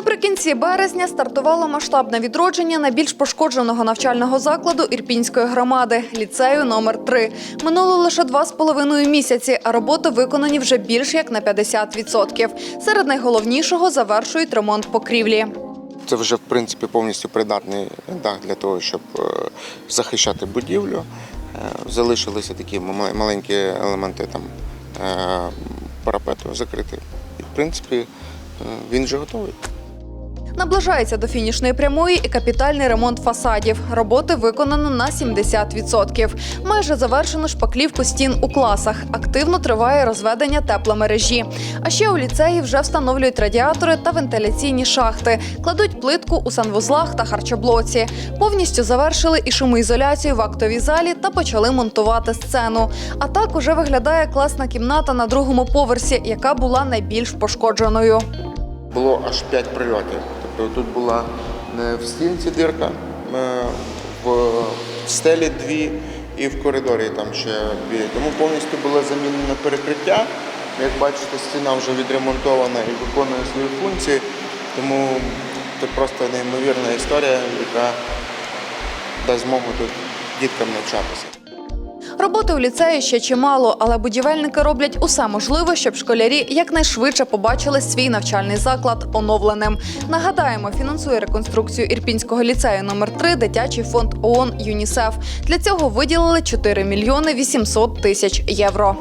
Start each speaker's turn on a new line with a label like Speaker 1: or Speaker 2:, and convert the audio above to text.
Speaker 1: Наприкінці березня стартувало масштабне відродження найбільш пошкодженого навчального закладу Ірпінської громади ліцею номер 3 Минуло лише два з половиною місяці, а роботи виконані вже більш як на 50%. Серед найголовнішого завершують ремонт покрівлі.
Speaker 2: Це вже в принципі повністю придатний дах для того, щоб е, захищати будівлю. Е, Залишилися такі маленькі елементи там е, парапету закрити. І в принципі він вже готовий.
Speaker 1: Наближається до фінішної прямої і капітальний ремонт фасадів. Роботи виконано на 70%. Майже завершено шпаклівку стін у класах. Активно триває розведення тепломережі. А ще у ліцеї вже встановлюють радіатори та вентиляційні шахти, кладуть плитку у санвузлах та харчоблоці. Повністю завершили і шумоізоляцію в актовій залі та почали монтувати сцену. А так уже виглядає класна кімната на другому поверсі, яка була найбільш пошкодженою.
Speaker 2: Було аж 5 прильотів. Тобто тут була не в стінці дирка, е, в стелі дві і в коридорі там ще дві. Тому повністю було замінено перекриття. Як бачите, стіна вже відремонтована і виконує свої функції. Тому це просто неймовірна історія, яка дасть змогу тут діткам навчатися.
Speaker 1: Роботи у ліцеї ще чимало, але будівельники роблять усе можливе, щоб школярі якнайшвидше побачили свій навчальний заклад оновленим. Нагадаємо, фінансує реконструкцію Ірпінського ліцею номер 3 дитячий фонд ООН ЮНІСЕФ. Для цього виділили 4 мільйони 800 тисяч євро.